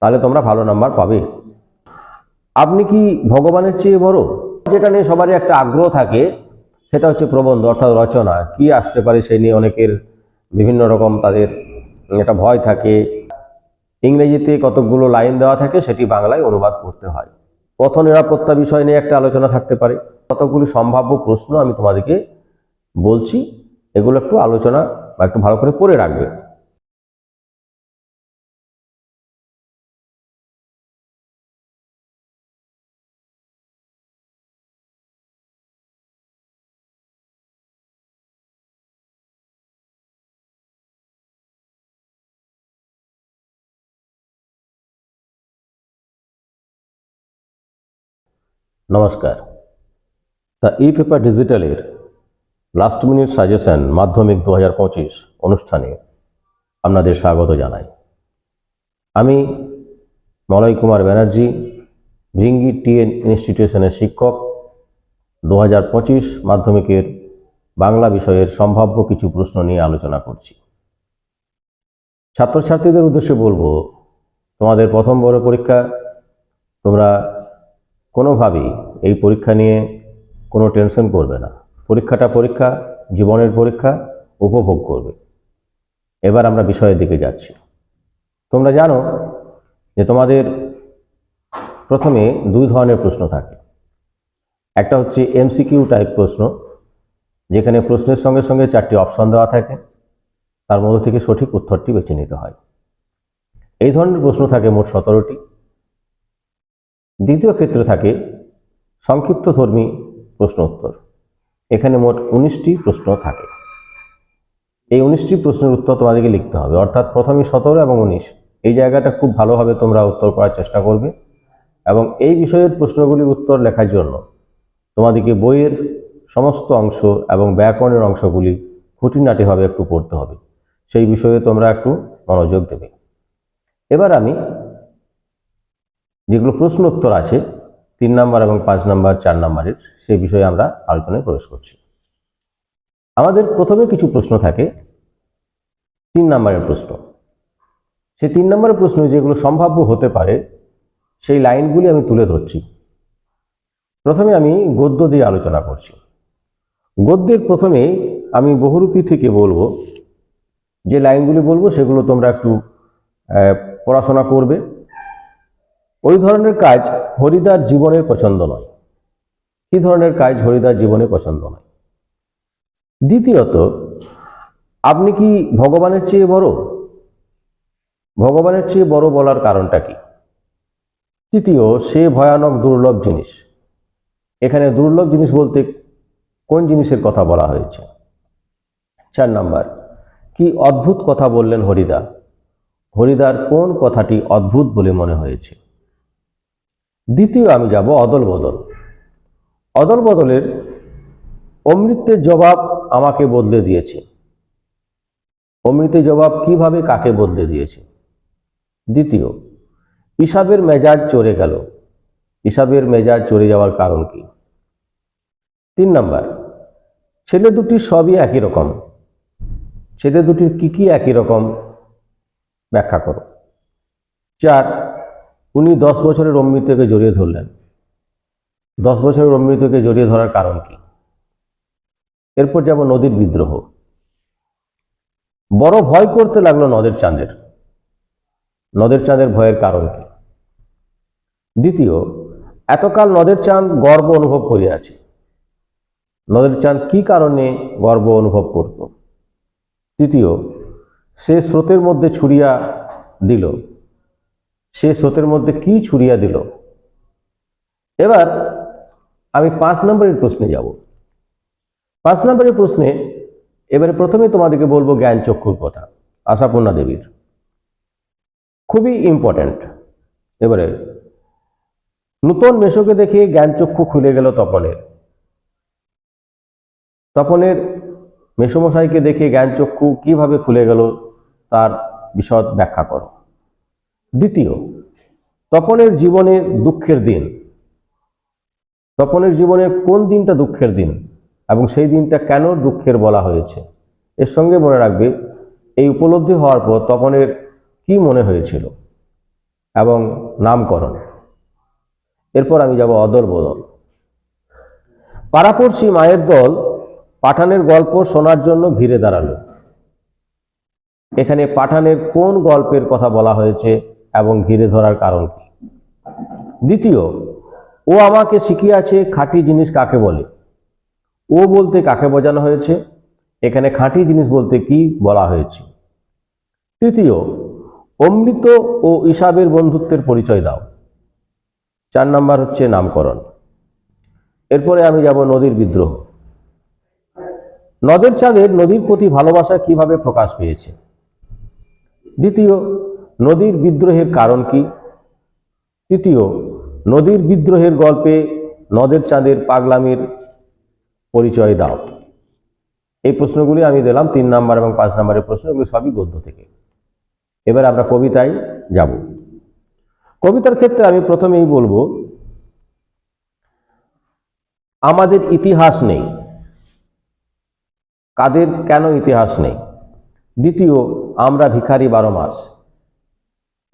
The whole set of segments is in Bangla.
তাহলে তোমরা ভালো নাম্বার পাবে। আপনি কি ভগবানের চেয়ে বড়? যেটা নিয়ে সবারই একটা আগ্রহ থাকে, সেটা হচ্ছে প্রবন্ধ অর্থাৎ রচনা। কি আসতে পারে সেই নিয়ে অনেকের বিভিন্ন রকম তাদের একটা ভয় থাকে। ইংরেজিতে কতকগুলো লাইন দেওয়া থাকে, সেটি বাংলায় অনুবাদ করতে হয়। পথ নিরাপত্তা বিষয় নিয়ে একটা আলোচনা থাকতে পারে। কতগুলি সম্ভাব্য প্রশ্ন আমি তোমাদেরকে বলছি, এগুলো একটু আলোচনা বা একটু ভালো করে পড়ে রাখবে। নমস্কার। দ্য ই পেপার ডিজিটালের লাস্ট মিনিট সাজেশন মাধ্যমিক দু হাজার পঁচিশ অনুষ্ঠানে আপনাদের স্বাগত জানাই। আমি মলয় কুমার ব্যানার্জি ভৃঙ্গি টিএন ইনস্টিটিউশনের শিক্ষক। দু হাজার পঁচিশ মাধ্যমিকের বাংলা বিষয়ের সম্ভাব্য কিছু প্রশ্ন নিয়ে আলোচনা করছি। ছাত্রছাত্রীদের উদ্দেশ্যে বলব, তোমাদের প্রথম বড় পরীক্ষা তোমরা কোনোভাবেই এই পরীক্ষা নিয়ে কোনো টেনশন করবে না। পরীক্ষাটা পরীক্ষা, জীবনের পরীক্ষা, উপভোগ করবে। এবার আমরা বিষয়ের দিকে যাচ্ছি। তোমরা জানো যে তোমাদের প্রথমে দুই ধরনের প্রশ্ন থাকে। একটা হচ্ছে এমসিকিউ টাইপ প্রশ্ন, যেখানে প্রশ্নের সঙ্গে সঙ্গে চারটি অপশন দেওয়া থাকে। তার মধ্যে থেকে সঠিক উত্তরটি বেছে নিতে হয়। এই ধরনের প্রশ্ন থাকে মোট সতেরোটি। দ্বিতীয় ক্ষেত্রে থাকে সংক্ষিপ্ত ধর্মী প্রশ্ন উত্তর এখানে মোট উনিশটি প্রশ্ন থাকে। এই উনিশটি প্রশ্নের উত্তর তোমাদেরকে লিখতে হবে। অর্থাৎ প্রথমে সতেরো এবং উনিশ। এই জায়গাটা খুব ভালোভাবে তোমরা উত্তর করার চেষ্টা করবে। এবং এই বিষয়ের প্রশ্নগুলির উত্তর লেখার জন্য তোমাদেরকে বইয়ের সমস্ত অংশ এবং ব্যাকরণের অংশগুলি খুঁটিনাটিভাবে একটু পড়তে হবে। সেই বিষয়ে তোমরা একটু মনোযোগ দেবে। এবার আমি যেগুলো প্রশ্ন উত্তর আছে তিন নাম্বার এবং পাঁচ নাম্বার, চার নাম্বারের সেই বিষয়ে আমরা আলোচনায় প্রবেশ করছি। আমাদের প্রথমে কিছু প্রশ্ন থাকে তিন নাম্বারের প্রশ্ন। সেই তিন নম্বরের প্রশ্ন যেগুলো সম্ভাব্য হতে পারে, সেই লাইনগুলি আমি তুলে ধরছি। প্রথমে আমি গদ্য দিয়ে আলোচনা করছি। গদ্যের প্রথমে আমি বহুরূপী থেকে বলব, যে লাইনগুলি বলব সেগুলো তোমরা একটু পড়াশোনা করবে ওই ধরনের কাজ হরিদার জীবনের পছন্দ নয়। কি ধরনের কাজ হরিদার জীবনে পছন্দ নয়? দ্বিতীয়ত, আপনি কি ভগবানের চেয়ে বড়? ভগবানের চেয়ে বড় বলার কারণটা কি? তৃতীয়, সে ভয়ানক দুর্লভ জিনিস। এখানে দুর্লভ জিনিস বলতে কোন জিনিসের কথা বলা হয়েছে? চার নাম্বার, কি অদ্ভুত কথা বললেন হরিদা? হরিদার কোন কথাটি অদ্ভুত বলে মনে হয়েছে? দ্বিতীয় আমি যাব অদল বদল। অদল বদলের অমৃতের জবাব আমাকে বদলে দিয়েছে। অমৃতের জবাব কীভাবে কাকে বদলে দিয়েছে? দ্বিতীয় ইসাবের মেজাজ চড়ে গেল। ইসাবের মেজাজ চড়ে যাওয়ার কারণ কি? তিন নাম্বার, ছেলে দুটি সবই একই রকম। ছেলে দুটির কি কি একই রকম? ব্যাখ্যা করো। চার উনি দশ বছরের অমৃতকে জড়িয়ে ধরলেন। দশ বছরের অমৃতকে জড়িয়ে ধরার কারণ কি? এরপর যাব নদীর বিদ্রোহ। বড় ভয় করতে লাগল নদের চাঁদের। নদের চাঁদের ভয়ের কারণ কি? দ্বিতীয়, এতকাল নদের চাঁদ গর্ব অনুভব করিয়াছে নদের চাঁদ কি কারণে গর্ব অনুভব করত? তৃতীয়, সে স্রোতের মধ্যে ছুড়িয়া দিল। সে স্রোতের মধ্যে কি ছুড়িয়া দিল? এবার আমি পাঁচ নম্বরের প্রশ্নে যাব। পাঁচ নম্বরের প্রশ্নে এবারে প্রথমে তোমাদেরকে বলব জ্ঞান চক্ষুর কথা, আশাপূর্ণা দেবীর। খুবই ইম্পর্ট্যান্ট এবারে নূতন মেশোকে দেখে জ্ঞান চক্ষু খুলে গেল তপনের। তপনের মেসমশাইকে দেখে জ্ঞান চক্ষু কীভাবে খুলে গেল তার বিশদ ব্যাখ্যা করো। দ্বিতীয়, তপনের জীবনের দুঃখের দিন। তপনের জীবনের কোন দিনটা দুঃখের দিন এবং সেই দিনটা কেন দুঃখের বলা হয়েছে? এর সঙ্গে মনে রাখবে, এই উপলব্ধি হওয়ার পর তপনের কি মনে হয়েছিল এবং নামকরণ। এরপর আমি যাব অদল বদল। পাড়াপড়শি মায়ের দল পাঠানের গল্প শোনার জন্য ঘিরে দাঁড়াল। এখানে পাঠানের কোন গল্পের কথা বলা হয়েছে এবং ঘিরে ধরার কারণ কি? দ্বিতীয়, ও আমাকে শিখিয়াছে খাঁটি জিনিস কাকে বলে। ও বলতে কাকে বোঝানো হয়েছে? এখানে খাঁটি জিনিস বলতে কি বলা হয়েছে? তৃতীয়, অমৃত ও ইসাবের বন্ধুত্বের পরিচয় দাও। চার নাম্বার হচ্ছে নামকরণ। এরপরে আমি যাব নদীর বিদ্রোহ। নদের চাঁদের নদীর প্রতি ভালোবাসা কীভাবে প্রকাশ পেয়েছে? দ্বিতীয় নদীর বিদ্রোহের কারণ কি? তৃতীয়, নদীর বিদ্রোহের গল্পে নদের চাঁদের পাগলামির পরিচয় দাও। এই প্রশ্নগুলি আমি দিলাম তিন নাম্বার এবং পাঁচ নাম্বারের প্রশ্ন, এগুলো সবই গদ্য থেকে। এবার আমরা কবিতায় যাব। কবিতার ক্ষেত্রে আমি প্রথমেই বলব, আমাদের ইতিহাস নেই। কাদের কেন ইতিহাস নেই? দ্বিতীয়, আমরা ভিখারি বারো মাস।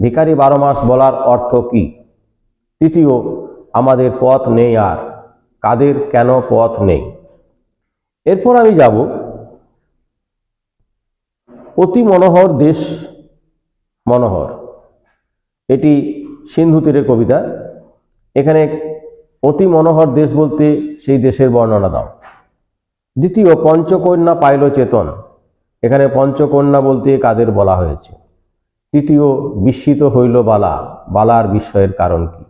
ভিখারি বারো মাস বলার অর্থ কি? তৃতীয়, আমাদের পথ নেই আর। কাদের কেন পথ নেই? এরপর আমি যাব অতি মনোহর দেশ মনোহর। এটি সিন্ধু তীরের কবিতা। এখানে অতি মনোহর দেশ বলতে সেই দেশের বর্ণনা দাও। দ্বিতীয়, পঞ্চকন্যা পাইল চেতন। এখানে পঞ্চকন্যা বলতে কাদের বলা হয়েছে? তৃতীয় বিস্মিত হইল বালা। বালার বিস্ময়ের কারণ কি?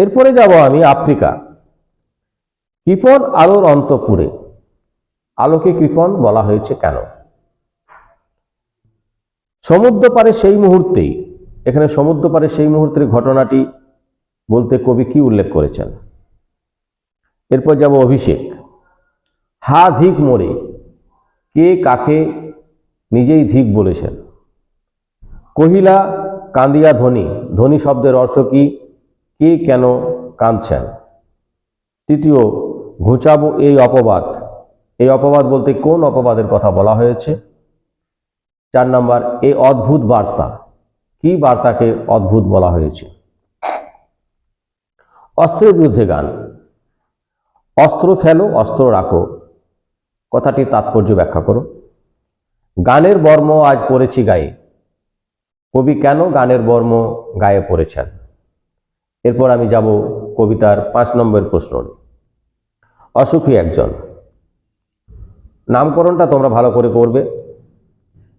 এরপরে যাব আমি আফ্রিকা। কৃপণ আলোর অন্তপুরে। আলোকে কৃপণ বলা হয়েছে কেন? সমুদ্র পারে সেই মুহূর্তেই, এখানে সমুদ্র পারে সেই মুহূর্তের ঘটনাটি বলতে কবি কি উল্লেখ করেছেন? এরপর যাব অভিষেক। হা ধিক মোড়ে কে কাকে নিজেই ধিক বলেছেন? কহিলা, কান্দিয়া ধ্বনি। ধ্বনি শব্দের অর্থ কি? কে কেন কাঁদছেন? তৃতীয়, ঘুচাবো এই অপবাদ। এই অপবাদ বলতে কোন অপবাদের কথা বলা হয়েছে? চার নাম্বার এই অদ্ভুত বার্তা। কি বার্তাকে অদ্ভুত বলা হয়েছে? অস্ত্রের বিরুদ্ধে গান। অস্ত্র ফেলো, অস্ত্র রাখো। কথাটি তাৎপর্য ব্যাখ্যা করো। গানের বর্ম আজ পড়েছি গায়ে। কবি কেন গানের বর্ম গায়ে পড়েছেন? এরপর আমি যাব কবিতার পাঁচ নম্বর প্রশ্ন অসুখী একজন। নামকরণটা তোমরা ভালো করে করবে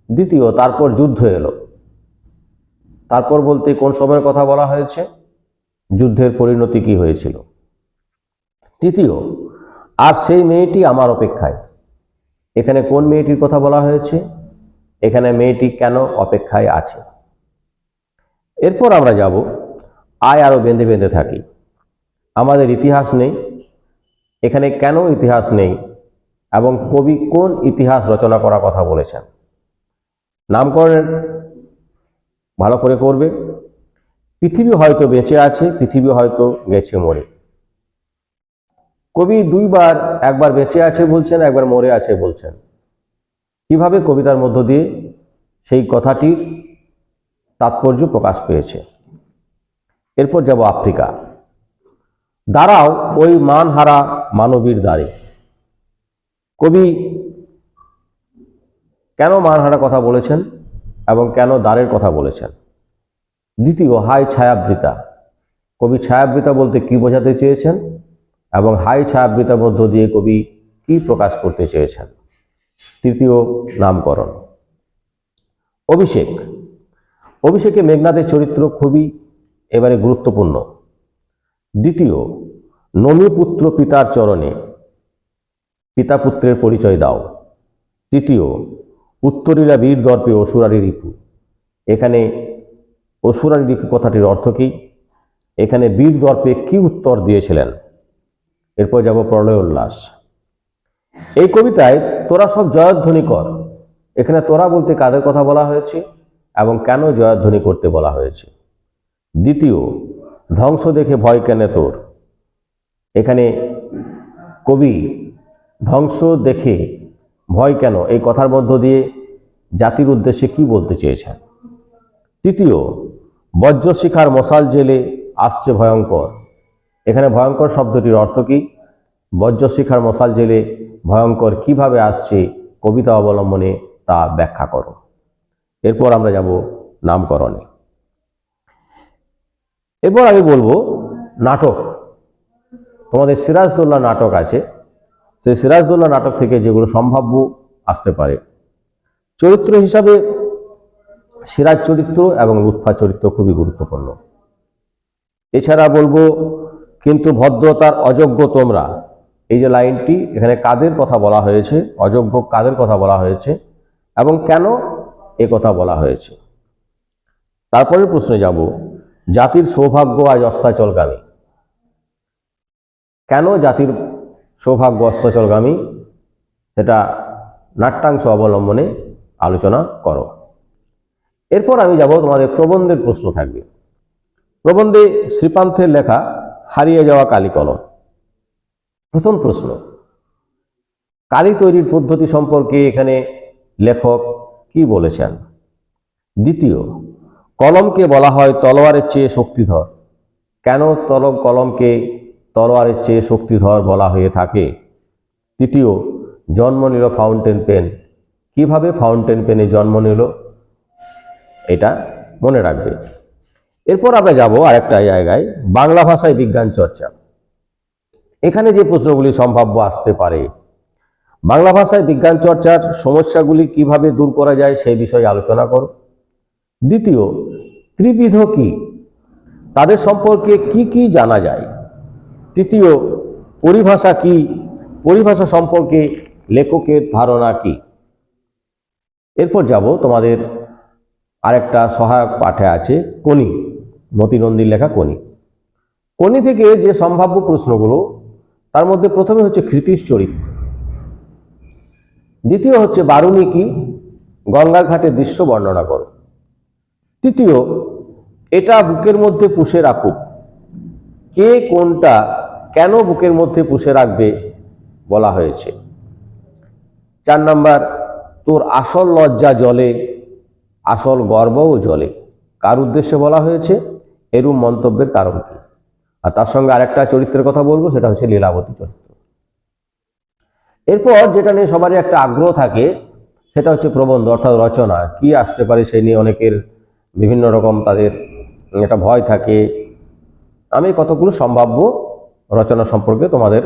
দ্বিতীয়, তারপর যুদ্ধ এলো। তারপর বলতে কোন সময়ের কথা বলা হয়েছে? যুদ্ধের পরিণতি কি হয়েছিল? তৃতীয়, আর সেই মেয়েটি আমার অপেক্ষায়। এখানে কোন মেয়েটির কথা বলা হয়েছে? এখানে মেয়েটি কেন অপেক্ষায় আছে? এরপর আমরা যাব আয় আরও বেঁধে বেঁধে থাকি। আমাদের ইতিহাস নেই। এখানে কেন ইতিহাস নেই এবং কবি কোন ইতিহাস রচনা করার কথা বলেছেন? নামকরণের ভালো করে করবে। পৃথিবী হয়তো বেঁচে আছে, পৃথিবী হয়তো গেছে মরে। কবি দুইবার, একবার বেঁচে আছে বলছেন, একবার মরে আছে বলছেন। কীভাবে কবিতার মধ্য দিয়ে সেই কথাটির তাৎপর্য প্রকাশ পেয়েছে। এরপর যাব আফ্রিকা। দাঁড়াও ওই মানহারা মানবীর দ্বারে। কবি কেন মানহারা কথা বলেছেন এবং কেন দ্বারের কথা বলেছেন? দ্বিতীয়, হাই ছায়াবৃতা। কবি ছায়াবৃতা বলতে কি বোঝাতে চেয়েছেন এবং হাই ছায়াবৃতার মধ্য দিয়ে কবি কি প্রকাশ করতে চেয়েছেন? তৃতীয়, নামকরণ। অভিষেক অভিষেকে মেঘনাথের চরিত্র খুবই এবারে গুরুত্বপূর্ণ। দ্বিতীয় নমিপুত্র পিতার চরণে পিতা পুত্রের পরিচয় দাও। তৃতীয়, উত্তরীরা বীর দর্পে অসুরারি রিপু। এখানে অসুরারি রিপু কথাটির অর্থ কি? এখানে বীর দর্পে কি উত্তর দিয়েছিলেন? এরপর যাব প্রলয় উল্লাস এই কবিতায় তোরা সব জয়ধ্বনি কর। এখানে তোরা বলতে কাদের কথা বলা হয়েছে? এবং কেন জয়ধ্বনি করতে বলা হয়েছে? দ্বিতীয়, ধ্বংস দেখে ভয় কেনে তোর? এখানে কবি, ধ্বংস দেখে ভয় কেন? এই কথার মধ্য দিয়ে জাতির উদ্দেশ্যে কি বলতে চেয়েছেন? তৃতীয়, বজ্রশিখার মশাল জেলে আসছে ভয়ঙ্কর। এখানে ভয়ঙ্কর শব্দটির অর্থ কি? বজ্রশিখার মশাল জেলে ভয়ঙ্কর কীভাবে আসছে কবিতা অবলম্বনে তা ব্যাখ্যা করো। এরপর আমরা যাব নামকরণে। এরপর আমি বলব নাটক। তোমাদের সিরাজদৌল্লা নাটক আছে। সেই সিরাজদৌল্লা নাটক থেকে যেগুলো সম্ভাব্য আসতে পারে। চরিত্র হিসাবে সিরাজ চরিত্র এবং লুৎফা চরিত্র খুবই গুরুত্বপূর্ণ। এছাড়া বলব, কিন্তু ভদ্রতার অযোগ্য তোমরা, এই যে লাইনটি, এখানে কাদের কথা বলা হয়েছে, অযোগ্য কাদের কথা বলা হয়েছে, এবং কেন এ কথা বলা হয়েছে। তারপরের প্রশ্নে যাব, জাতির সৌভাগ্য আজ অস্তাচলগামী কেন জাতির সৌভাগ্য অস্তাচলগামী সেটা নাট্যাংশ অবলম্বনে আলোচনা করো। এরপর আমি যাব তোমাদের প্রবন্ধের প্রশ্ন থাকবে। প্রবন্ধে শ্রীপান্থের লেখা, হারিয়ে যাওয়া কালি কলম। প্রথম প্রশ্ন, কালি তৈরির পদ্ধতি সম্পর্কে এখানে লেখক কি বলেছেন? দ্বিতীয়, কলমকে বলা হয় তলোয়ারের চেয়ে শক্তিধর। কেন তল, কলমকে তলোয়ারের চেয়ে শক্তিধর বলা হয়ে থাকে? তৃতীয়, জন্ম নিল ফাউন্টেন পেন। কীভাবে ফাউন্টেন পেনে জন্ম নিল? এটা মনে রাখবে। এরপর আমরা যাব আরেকটা জায়গায়, বাংলা ভাষায় বিজ্ঞান চর্চা। এখানে যে প্রশ্নগুলি সম্ভাব্য আসতে পারে বাংলা ভাষায় বিজ্ঞান চর্চার সমস্যাগুলি কীভাবে দূর করা যায় সেই বিষয়ে আলোচনা করো। দ্বিতীয়, ত্রিবিধ কি? তাদের সম্পর্কে কি কি জানা যায়? তৃতীয়, পরিভাষা কি? পরিভাষা সম্পর্কে লেখকের ধারণা কি? এরপর যাব তোমাদের আরেকটা সহায়ক পাঠে আছে কনি মতিনন্দীর লেখা কনি কনি থেকে যে সম্ভাব্য প্রশ্নগুলো, তার মধ্যে প্রথমে হচ্ছে কৃতিশ চরিত্র। দ্বিতীয় হচ্ছে বারুণী কি গঙ্গার ঘাটের দৃশ্য বর্ণনা করো। তৃতীয়, এটা বুকের মধ্যে পুষে রাখুক। কে কোনটা কেন বুকের মধ্যে পুষে রাখবে বলা হয়েছে। চার নাম্বার, তোর আসল লজ্জা জলে, আসল গর্বও জলে। কার উদ্দেশ্যে বলা হয়েছে? এরূপ মন্তব্যের কারণ কি? আর তার সঙ্গে আরেকটা চরিত্রের কথা বলব, সেটা হচ্ছে লীলাবতী চরিত্র। এরপর যেটা নিয়ে সবারই একটা আগ্রহ থাকে, সেটা হচ্ছে প্রবন্ধ অর্থাৎ রচনা। কি আসতে পারে সেই নিয়ে অনেকের বিভিন্ন রকম তাদের একটা ভয় থাকে। আমি কতগুলো সম্ভাব্য রচনা সম্পর্কে তোমাদের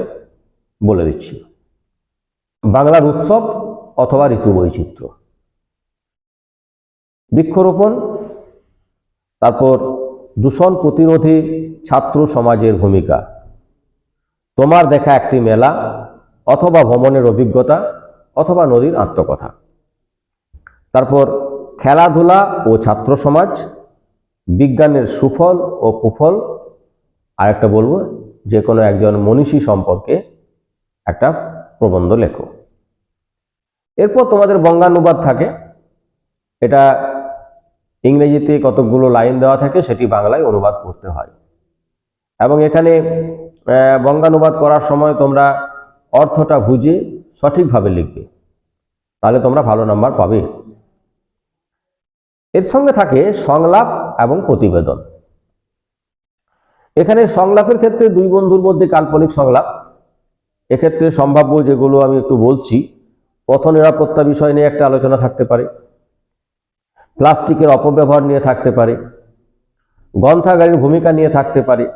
বলে দিচ্ছি। বাংলার উৎসব অথবা ঋতু বৈচিত্র্য। বৃক্ষরোপণ, তারপর দূষণ প্রতিরোধে ছাত্র সমাজের ভূমিকা। তোমার দেখা একটি মেলা অথবা ভ্রমণের অভিজ্ঞতা অথবা নদীর আত্মকথা। তারপর খেলাধুলা ও ছাত্র সমাজ, বিজ্ঞানের সুফল ও কুফল আর একটা বলব যে কোনো একজন মনীষী সম্পর্কে একটা প্রবন্ধ লেখো। এরপর তোমাদের বঙ্গানুবাদ থাকে। এটা ইংরেজিতে কতকগুলো লাইন দেওয়া থাকে, সেটি বাংলায় অনুবাদ করতে হয়। এবং এখানে বঙ্গানুবাদ করার সময় তোমরা অর্থটা বুঝে সঠিকভাবে লিখবে। তাহলে তোমরা ভালো নাম্বার পাবে। এর সঙ্গে থাকে সংলাপ এবং প্রতিবেদন। এখানে সংলাপের ক্ষেত্রে দুই বন্ধুর মধ্যে কাল্পনিক সংলাপ। এক্ষেত্রে সম্ভাব্য যেগুলো আমি একটু বলছি, পথ নিরাপত্তা বিষয় নিয়ে একটা আলোচনা থাকতে পারে, প্লাস্টিকের অপব্যবহার নিয়ে থাকতে পারে, গ্রন্থাগারের ভূমিকা নিয়ে থাকতে পারে,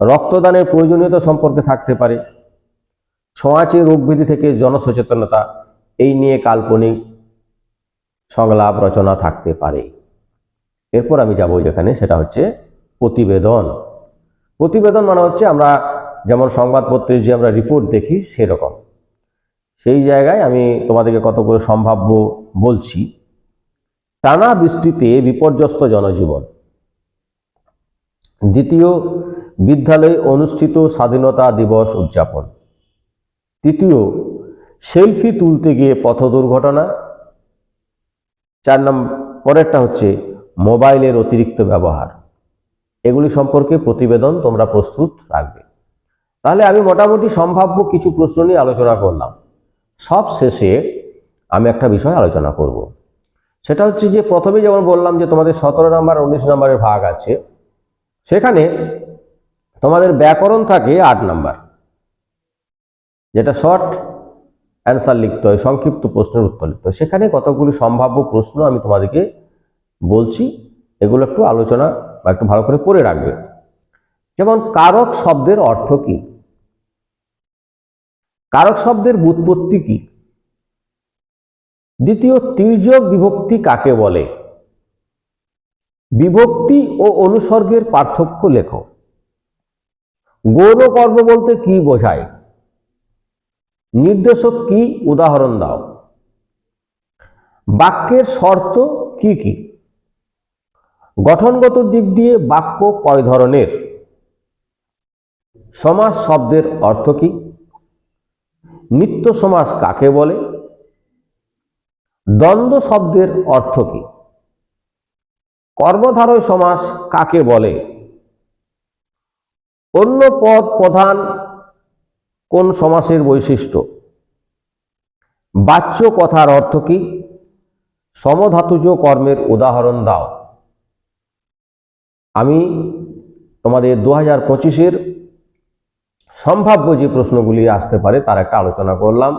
রক্তদানের প্রয়োজনীয়তা সম্পর্কে থাকতে পারে ছোঁয়াচে রোগবিধি থেকে জনসচেতনতা, এই নিয়ে কাল্পনিক সংলাপ রচনা থাকতে পারে। এরপর আমি যাব যেখানে, সেটা হচ্ছে প্রতিবেদন। প্রতিবেদন মানে হচ্ছে আমরা যেমন সংবাদপত্রের যে আমরা রিপোর্ট দেখি, সেরকম। সেই জায়গায় আমি তোমাদেরকে কত করে সম্ভাব্য বলছি। টানা বৃষ্টিতে বিপর্যস্ত জনজীবন। দ্বিতীয়, বিদ্যালয়ে অনুষ্ঠিত স্বাধীনতা দিবস উদযাপন। তৃতীয়, সেলফি তুলতে গিয়ে পথ দুর্ঘটনা। চার নম্বর পরেরটা হচ্ছে মোবাইলের অতিরিক্ত ব্যবহার। এগুলি সম্পর্কে প্রতিবেদন তোমরা প্রস্তুত রাখবে। তাহলে আমি মোটামুটি সম্ভাব্য কিছু প্রশ্ন নিয়ে আলোচনা করলাম। সব শেষে আমি একটা বিষয় আলোচনা করব। সেটা হচ্ছে যে, প্রথমে যেমন বললাম যে, তোমাদের সতেরো নম্বর, উনিশ নম্বরের ভাগ আছে। সেখানে তোমাদের ব্যাকরণ থাকে আট নাম্বার। যেটা শর্ট অ্যান্সার লিখতে হয়, সংক্ষিপ্ত প্রশ্নের উত্তর লিখতে হয়। সেখানে কতগুলি সম্ভাব্য প্রশ্ন আমি তোমাদেরকে বলছি, এগুলো একটু আলোচনা বা একটু ভালো করে পড়ে রাখবে। যেমন, কারক শব্দের অর্থ কি? কারক শব্দের বুৎপত্তি কি? দ্বিতীয়, তির্যক বিভক্তি কাকে বলে? বিভক্তি ও অনুসর্গের পার্থক্য লেখো। গৌণ কর্ম বলতে কি বোঝায়? নির্দেশক কি? উদাহরণ দাও। বাক্যের শর্ত কি কি? গঠনগত দিক দিয়ে বাক্য কয় ধরনের? সমাজ শব্দের অর্থ কি? নিত্য সমাজ কাকে বলে? দ্বন্দ্ব শব্দের অর্থ কি? কর্মধারয় সমাস কাকে বলে? অন্য পদ প্রধান কোন সমাসের বৈশিষ্ট্য? বাচ্য কথার অর্থ কি? সমধাতুজ কর্মের উদাহরণ দাও। আমি তোমাদের দু হাজার পঁচিশের সম্ভাব্য যে প্রশ্নগুলি আসতে পারে তার একটা আলোচনা করলাম।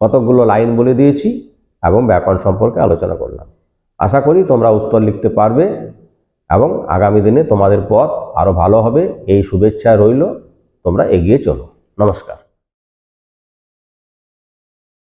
কতকগুলো লাইন বলে দিয়েছি এবং ব্যাকরণ সম্পর্কে আলোচনা করলাম। আশা করি তোমরা উত্তর লিখতে পারবে এবং আগামী দিনে তোমাদের পথ আরও ভালো হবে। এই শুভেচ্ছা রইল। তোমরা এগিয়ে চলো। নমস্কার।